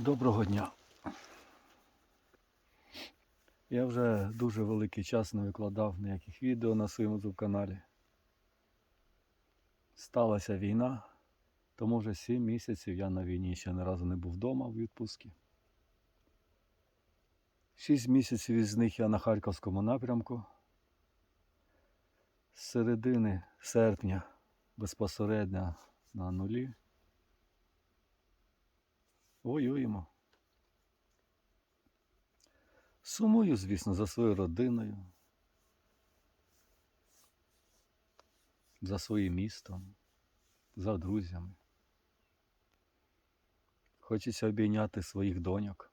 Доброго дня. Я вже дуже великий час не викладав ніяких відео на своєму YouTube каналі. Сталася війна, тому вже 7 місяців я на війні ще ні разу не був вдома в відпустці. 6 місяців із них я на Харківському напрямку. З середини серпня безпосередньо на нулі. Воюємо. Сумую, звісно, за своєю родиною, за своїм містом, за друзями. Хочеться обійняти своїх доньок.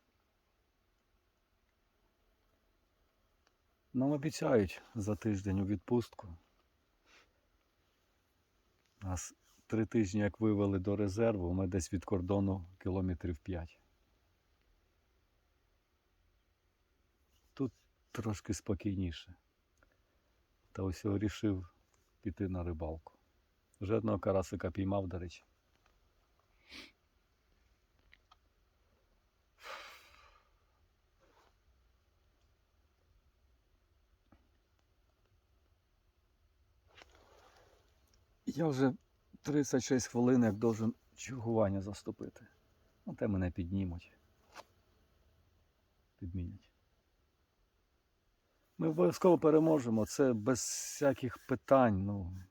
Нам обіцяють за тиждень у відпустку. Нас три тижні, як вивели до резерву, ми десь від кордону кілометрів 5. Тут трошки спокійніше. Та ось я рішив піти на рибалку. Вже одного карасика піймав, до речі. Я вже 36 хвилин, як должен чергування заступити. Ну, те мене піднімуть. Підмінять. Ми обов'язково переможемо. Це без всяких питань. Ну,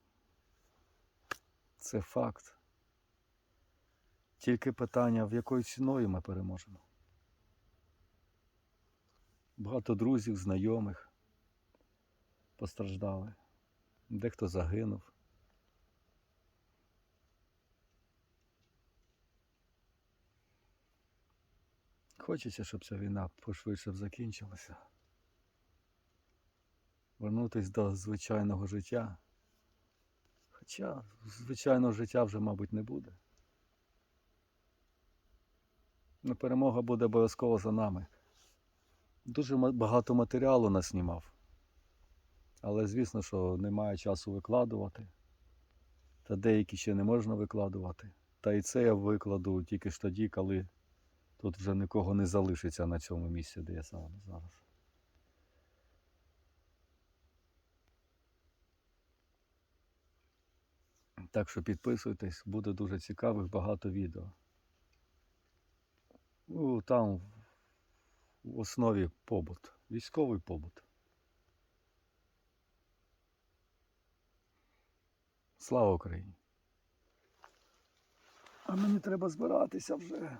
це факт. Тільки питання, в якою ціною ми переможемо. Багато друзів, знайомих постраждали. Дехто загинув. Хочеться, щоб ця війна пошвидше б закінчилася. Вернутися до звичайного життя. Хоча звичайного життя вже, мабуть, не буде. Ну, перемога буде обов'язково за нами. Дуже багато матеріалу наснімав. Але звісно, що немає часу викладувати. Та деякі ще не можна викладувати. Та і це я викладу тільки ж тоді, коли Тут вже нікого не залишиться на цьому місці, де я сам зараз. Так що підписуйтесь, буде дуже цікавих багато відео. Ну, там в основі побут, військовий побут. Слава Україні! А мені треба збиратися вже.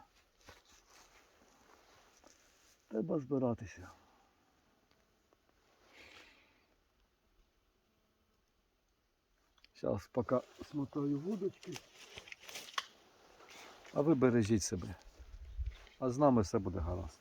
Треба збиратися. Зараз поки смотаю вудочки. А ви бережіть себе. А з нами все буде гаразд.